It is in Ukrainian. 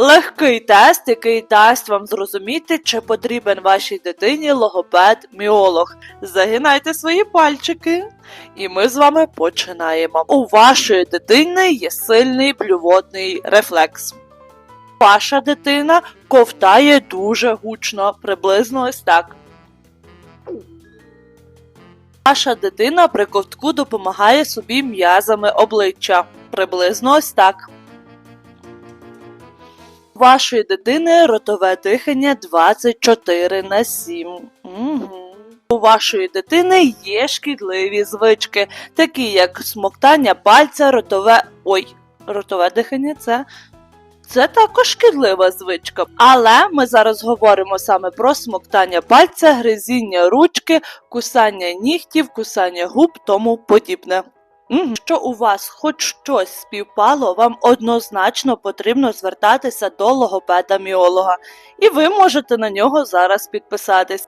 Легкий тест, який дасть вам зрозуміти, чи потрібен вашій дитині логопед-міолог. Загинайте свої пальчики. І ми з вами починаємо. У вашої дитини є сильний блювотний рефлекс. Ваша дитина ковтає дуже гучно, приблизно ось так. Ваша дитина при ковтку допомагає собі м'язами обличчя. Приблизно ось так. Вашої дитини ротове дихання 24 на 7. Угу. У вашої дитини є шкідливі звички, такі як смоктання пальця, ротове. Ой, ротове дихання це. Це також шкідлива звичка. Але ми зараз говоримо саме про смоктання пальця, гризіння ручки, кусання нігтів, кусання губ, тому подібне. Мгм. Що у вас хоч щось співпало, вам однозначно потрібно звертатися до логопеда-міолога, і ви можете на нього зараз підписатись.